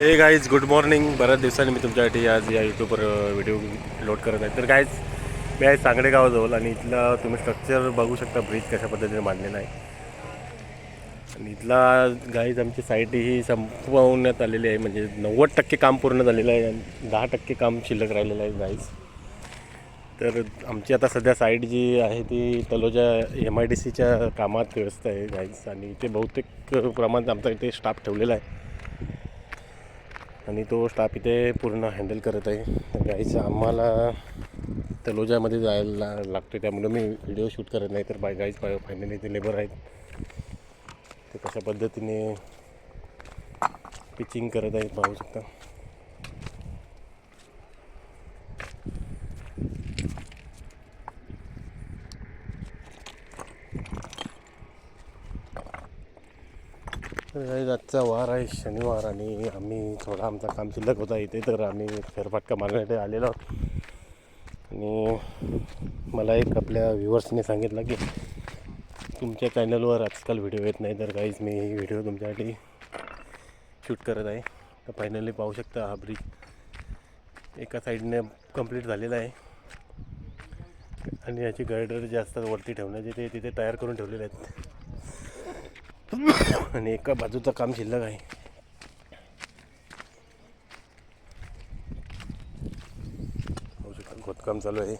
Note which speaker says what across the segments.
Speaker 1: हे guys good morning बऱ्याच दिवसांनी मी तुमच्यासाठी आज या यूट्यूबवर व्हिडिओ लोड करत आहे. तर गाईज मी आहे सांगडे गावाजवळ आणि इथलं तुम्ही स्ट्रक्चर बघू शकता ब्रिज कशा पद्धतीने बांधलेला आहे. आणि इथला गाईज आमची साईट ही संपवण्यात आलेली आहे. म्हणजे नव्वद टक्के काम पूर्ण झालेलं आहे आणि दहा टक्के काम शिल्लक राहिलेलं आहे गाईज तर आमची आता सध्या साईट जी आहे ती तलोजा एम आय डी सीच्या कामात व्यस्त आहे गाईज आणि इथे बहुतेक प्रमाणात आमचा इथे स्टाफ ठेवलेला आहे. आणि तो स्टाफ इथे पूर्ण हँडल करत आहे. तर आम्हाला तलोजामध्ये जायला लागतो त्यामुळे मी व्हिडिओ शूट करत नाही. तर बाय गाईज फायनली ते लेबर आहेत. ते कशा पद्धतीने पिचिंग करत आहेत पाहू शकता. आजचा वार आहे शनिवार आणि आम्ही थोडा आमचा काम शिल्लक होता इथे तर आम्ही फेरफाटका मारण्यासाठी आलेलो. आहोत आणि मला एक आपल्या व्ह्युअर्सने सांगितलं की तुमच्या चॅनलवर आजकाल व्हिडिओ येत नाही तर काहीच मी ही व्हिडिओ तुमच्यासाठी शूट करत आहे. तर फायनली पाहू शकता हा ब्रिज. एका साईडने कंप्लीट झालेला आहे. आणि याची गर्डर जे असतात वरती ठेवण्याचे ते तिथे तयार करून ठेवलेले आहेत. आणि एका बाजूचं काम शिल्लक आहे. खोदकाम चालू आहे.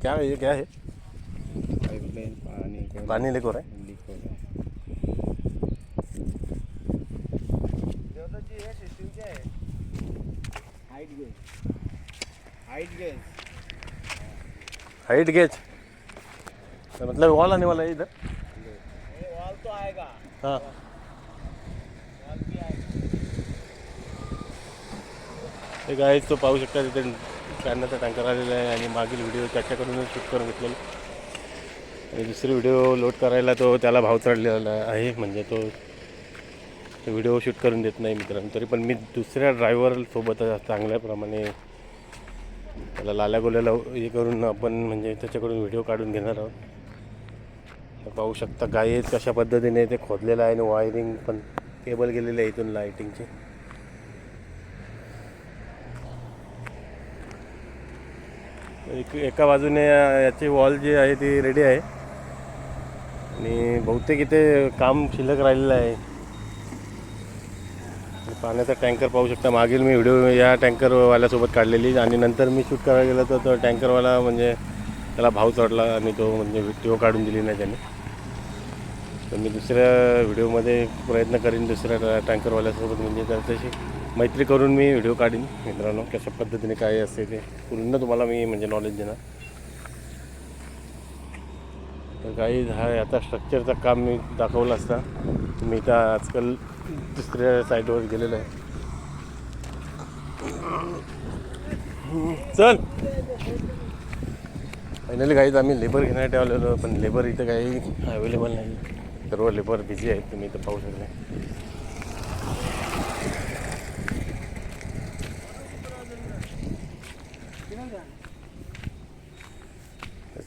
Speaker 1: क्या है ये क्या है?
Speaker 2: पाइपलाइन पानी का
Speaker 1: पानी लेको रहा है
Speaker 2: लीक हो? रहा है हाइट गेज हाइट गेज
Speaker 1: तो मतलब वॉल आने वाला है इधर।
Speaker 2: वॉल तो आएगा
Speaker 1: हाँ।
Speaker 2: हे गाईज
Speaker 1: तो पाहू शकता तिथे पाण्याचा टँकर आलेला आहे आणि मागील व्हिडिओ त्याच्याकडूनच शूट करून घेतलेला आणि दुसरी व्हिडिओ लोड करायला तो त्याला भाव चढलेला आहे म्हणजे तो व्हिडिओ शूट करून देत नाही मित्रांनो. तरी पण मी दुसऱ्या ड्रायव्हरसोबत चांगल्याप्रमाणे त्याला लाल्या गोल्याला हे करून आपण म्हणजे त्याच्याकडून व्हिडिओ काढून घेणार आहोत. तर पाहू शकता गाई कशा पद्धतीने ते खोदलेलं आहे आणि वायरिंग पण केबल गेलेलं आहे इथून लायटिंगची एक एका बाजूने याची वॉल जी आहे ती रेडी आहे. आणि बहुतेक इथे काम शिल्लक राहिलेलं आहे. पाण्याचा टँकर पाहू शकता. मागील मी व्हिडिओ या टँकरवाल्यासोबत काढलेली. आणि नंतर मी शूट करायला गेलो तर तो टँकरवाला म्हणजे त्याला भाव चढला आणि तो म्हणजे व्हिडिओ काढून दिली नाही त्याने. तर मी दुसऱ्या व्हिडिओमध्ये प्रयत्न करीन दुसऱ्या टँकरवाल्यासोबत म्हणजे त्याच्याशी मैत्री करून मी व्हिडिओ काढीन. मित्रांनो कशा पद्धतीने काय असते ते पूर्ण तुम्हाला मी म्हणजे नॉलेज देणार. तर काही हा आता स्ट्रक्चरचं काम मी दाखवलं असता. मी तर आजकाल दुसऱ्या साईडवर गेलेलो आहे. चल! फायनली काहीच आम्ही लेबर घेण्यासाठी आलेलो पण लेबर इथं काही अवेलेबल नाही. सर्व लेबर बिझी आहेत तुम्ही इथं पाहू शकता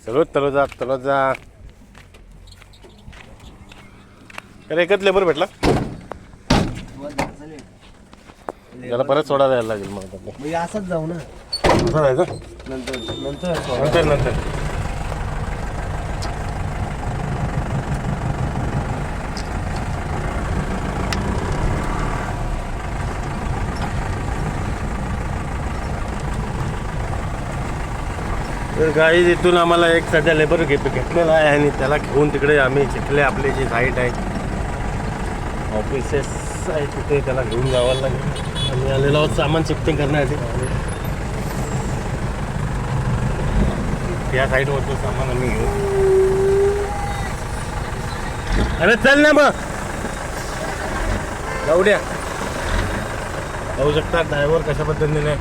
Speaker 1: चलो तलो जा तलो जा अरे एकच लेबर भेटला त्याला परत सोडा द्यायला लागेल मग
Speaker 2: असंच जाऊ ना.
Speaker 1: असं जायचं
Speaker 2: नंतर नंतर.
Speaker 1: नंतर नंतर तर गाई तिथून आम्हाला एक सध्या लेबर घे घेतलेला आहे आणि त्याला घेऊन तिकडे आम्ही चिखले आपली जी साईट आहे ऑफिसेस आहे तिथे त्याला घेऊन जावं लागेल. आम्ही आलेलो आहोत सामान शिफ्टिंग करण्यासाठी. या साईडवरचं सामान आम्ही घेऊ. अरे चल ना मग. जाऊ द्या. जाऊ शकता ड्रायव्हर कशा पद्धतीने?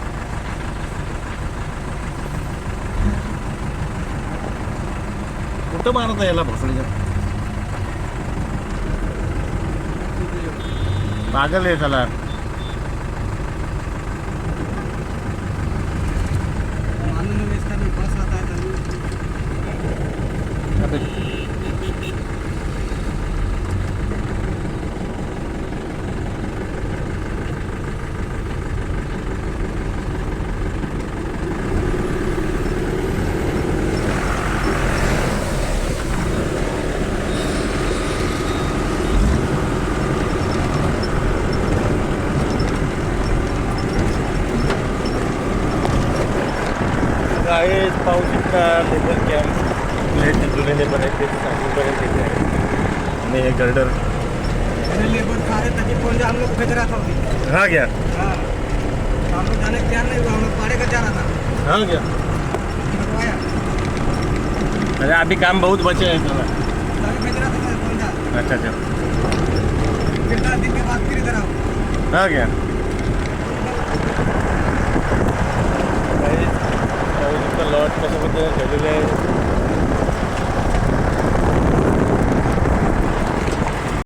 Speaker 1: कुठं मारत आहे याला भोसडीच्या पागल आहे त्याला
Speaker 2: मालूम है इसका भी बस आता है
Speaker 1: आता सगळे लेबर आहेत ते स्टार्टिंगपर्यंत येते आहे आणि हे गर्डर
Speaker 2: मेरे लेबर सारे तक पहुंच हम लोग भेज रहा था अभी
Speaker 1: हा घ्या
Speaker 2: हाँ तो हम लोग जाने का तैयार नहीं हुआ हम लोग पाड़े का जा रहा था
Speaker 1: हा घ्या
Speaker 2: तो आया
Speaker 1: अरे अभी काम बहुत बचे हैं थोड़ा
Speaker 2: तभी भेज रहा था मैं पहुंचा
Speaker 1: अच्छा अच्छा
Speaker 2: फिर दस दिन के बाद फिर इधर आओ
Speaker 1: हा घ्या